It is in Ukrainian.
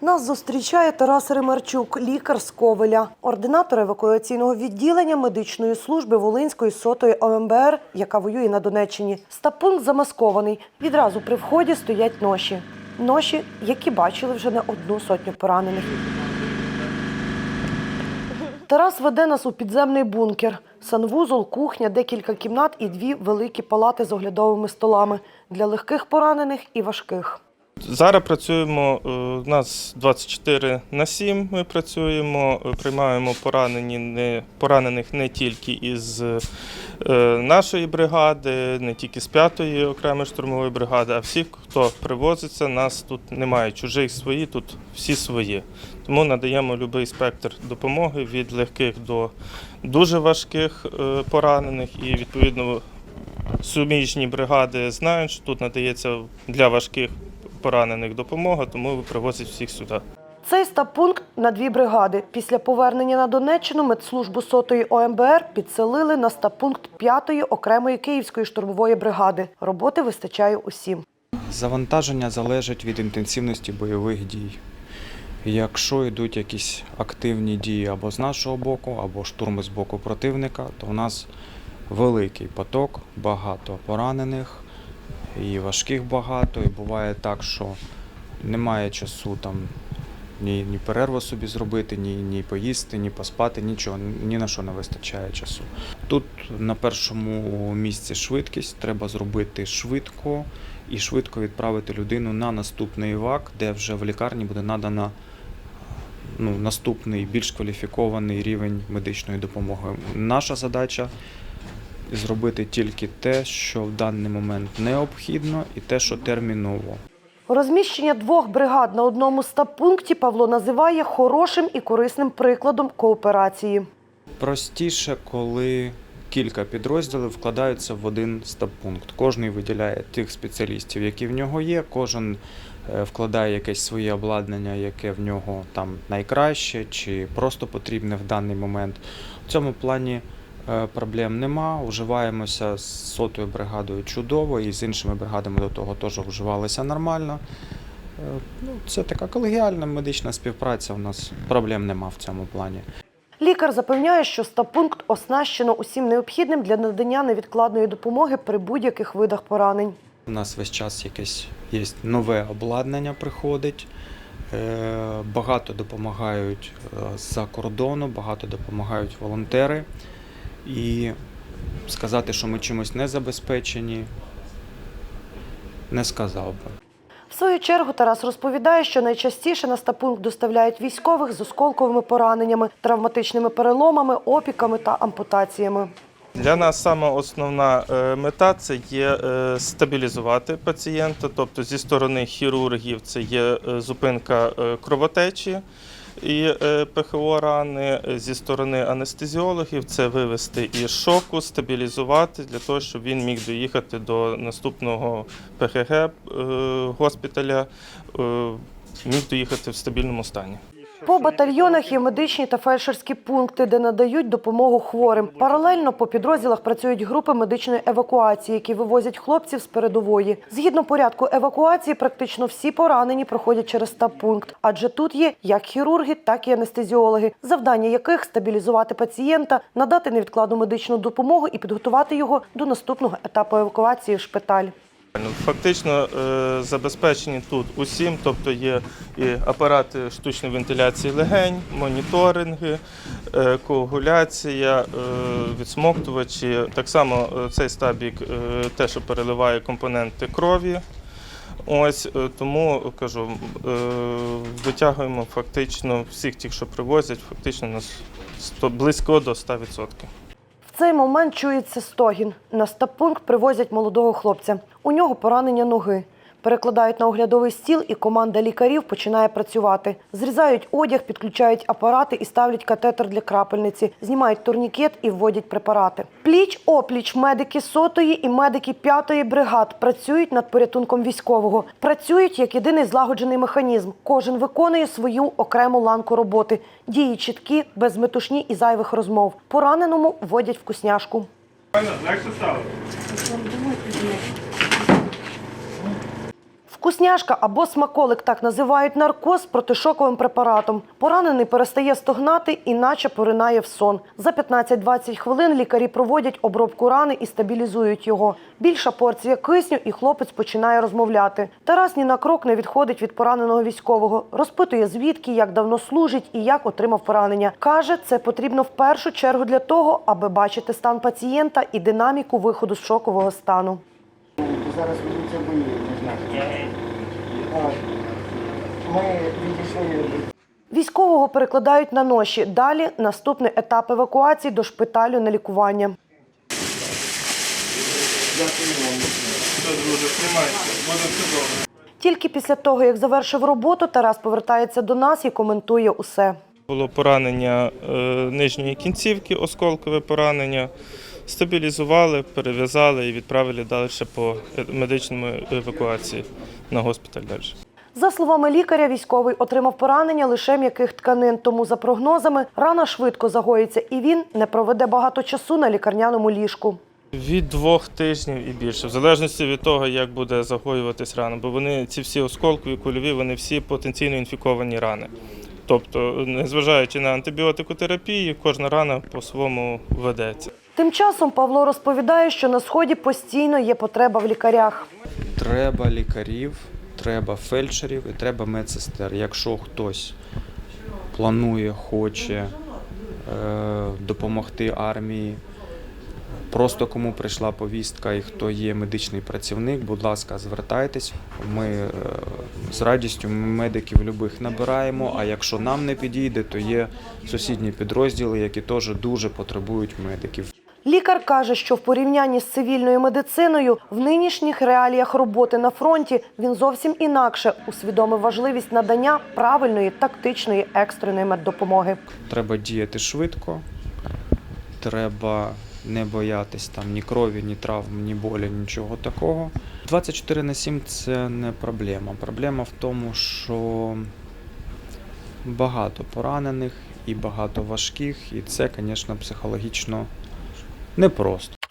Нас зустрічає Тарас Римарчук, лікар з Ковеля, ординатор евакуаційного відділення медичної служби Волинської сотої ОМБР, яка воює на Донеччині. Стапункт замаскований. Відразу при вході стоять ноші. Ноші, які бачили вже не одну сотню поранених. Тарас веде нас у підземний бункер. Санвузол, кухня, декілька кімнат і дві великі палати з оглядовими столами для легких поранених і важких. Зараз працюємо, е, у нас 24 на 7 ми працюємо, е, приймаємо поранені, не, поранених не тільки із е, нашої бригади, не тільки з 5-ї окремої штурмової бригади, а всіх, хто привозиться, нас тут немає чужих свої, тут всі свої. Тому надаємо будь-який спектр допомоги від легких до дуже важких е, поранених і відповідно суміжні бригади знають, що тут надається для важких поранених допомога, тому привозять всіх сюди. Цей стаб-пункт на дві бригади. Після повернення на Донеччину медслужбу сотої ОМБР підселили на стаб-пункт 5-ї окремої Київської штурмової бригади. Роботи вистачає усім. Завантаження залежить від інтенсивності бойових дій. Якщо йдуть якісь активні дії або з нашого боку, або штурми з боку противника, то у нас великий поток, багато поранених, і важких багато. І буває так, що немає часу там ні, ні перерву собі зробити, ні, ні поїсти, ні поспати, нічого, ні на що не вистачає часу. Тут на першому місці швидкість, треба зробити швидко і швидко відправити людину на наступний ВАК, де вже в лікарні буде надана ну, наступний більш кваліфікований рівень медичної допомоги. Наша задача зробити тільки те, що в даний момент необхідно, і те, що терміново. Розміщення двох бригад на одному стаб-пункті Павло називає хорошим і корисним прикладом кооперації. Простіше, коли кілька підрозділів вкладаються в один стаб-пункт. Кожний виділяє тих спеціалістів, які в нього є. Кожен е, вкладає якесь своє обладнання, яке в нього там найкраще чи просто потрібне в даний момент. В цьому плані проблем нема. Уживаємося з сотою бригадою чудово, і з іншими бригадами до того теж вживалися нормально. Е, Ну, це така колегіальна медична співпраця. У нас проблем нема в цьому плані. Лікар запевняє, що стаб-пункт оснащено усім необхідним для надання невідкладної допомоги при будь-яких видах поранень. У нас весь час якесь є нове обладнання приходить. Е, Багато допомагають е, з-за кордону, багато допомагають волонтери. І сказати, що ми чимось не забезпечені, не сказав би. В свою чергу Тарас розповідає, що найчастіше на стаб-пункт доставляють військових з осколковими пораненнями, травматичними переломами, опіками та ампутаціями. Для нас саме основна е, мета це є е, стабілізувати пацієнта, тобто зі сторони хірургів це є е, зупинка кровотечі і е, ПХО рани, зі сторони анестезіологів це вивести із шоку, стабілізувати для того, щоб він міг доїхати до наступного ПХГ е, госпіталя, е, міг доїхати в стабільному стані. По батальйонах є медичні та фельдшерські пункти, де надають допомогу хворим. Паралельно по підрозділах працюють групи медичної евакуації, які вивозять хлопців з передової. Згідно порядку евакуації, практично всі поранені проходять через стаб-пункт, адже тут є як хірурги, так і анестезіологи, завдання яких стабілізувати пацієнта, надати невідкладну медичну допомогу і підготувати його до наступного етапу евакуації в шпиталь. Фактично е, забезпечені тут усім, тобто є і апарати штучної вентиляції легень, моніторинги, е, коагуляція, е, відсмоктувачі. Так само цей стабік те, що переливає компоненти крові. Ось тому кажу, витягуємо фактично всіх тих, що привозять, фактично на сто- близько до 100%. Цей момент чується стогін. На стаб-пункт привозять молодого хлопця. У нього поранення ноги. Перекладають на оглядовий стіл, і команда лікарів починає працювати. Зрізають одяг, підключають апарати і ставлять катетер для крапельниці, знімають турнікет і вводять препарати. Пліч опліч медики сотої і медики п'ятої бригад працюють над порятунком військового. Працюють як єдиний злагоджений механізм. Кожен виконує свою окрему ланку роботи. Дії чіткі, без метушні і зайвих розмов. Пораненому вводять вкусняшку. Легше стало? Вкусняшка або смаколик так називають наркоз протишоковим препаратом. Поранений перестає стогнати і наче поринає в сон. За 15-20 хвилин лікарі проводять обробку рани і стабілізують його. Більша порція кисню і хлопець починає розмовляти. Тарас ні на крок не відходить від пораненого військового. Розпитує звідки, як давно служить і як отримав поранення. Каже, це потрібно в першу чергу для того, аби бачити стан пацієнта і динаміку виходу з шокового стану. Зараз бої між нами. Військового перекладають на ноші. Далі наступний етап евакуації до шпиталю на лікування. Тільки після того, як завершив роботу, Тарас повертається до нас і коментує усе. Було поранення е, нижньої кінцівки, осколкове поранення. Стабілізували, перев'язали і відправили далі по е, медичному евакуації на госпіталь далі. За словами лікаря, військовий отримав поранення лише м'яких тканин. Тому, за прогнозами, рана швидко загоїться, і він не проведе багато часу на лікарняному ліжку. Від двох тижнів і більше, в залежності від того, як буде загоюватись рана, бо вони ці всі осколкові, кульові, вони всі потенційно інфіковані рани. Тобто, незважаючи на антибіотикотерапію, кожна рана по-своєму ведеться. Тим часом Павло розповідає, що на сході постійно є потреба в лікарях. Треба лікарів, треба фельдшерів і треба медсестер. Якщо хтось планує, хоче е, допомогти армії, просто кому прийшла повістка і хто є медичний працівник, будь ласка, звертайтесь. Ми е, з радістю медиків любих набираємо. А якщо нам не підійде, то є сусідні підрозділи, які теж дуже потребують медиків. Лікар каже, що в порівнянні з цивільною медициною в нинішніх реаліях роботи на фронті він зовсім інакше усвідомив важливість надання правильної тактичної екстреної меддопомоги. Треба діяти швидко, треба не боятись там ні крові, ні травм, ні болі, нічого такого. 24 на 7 це не проблема. Проблема в тому, що багато поранених і багато важких, і це, звісно, психологічно непросто.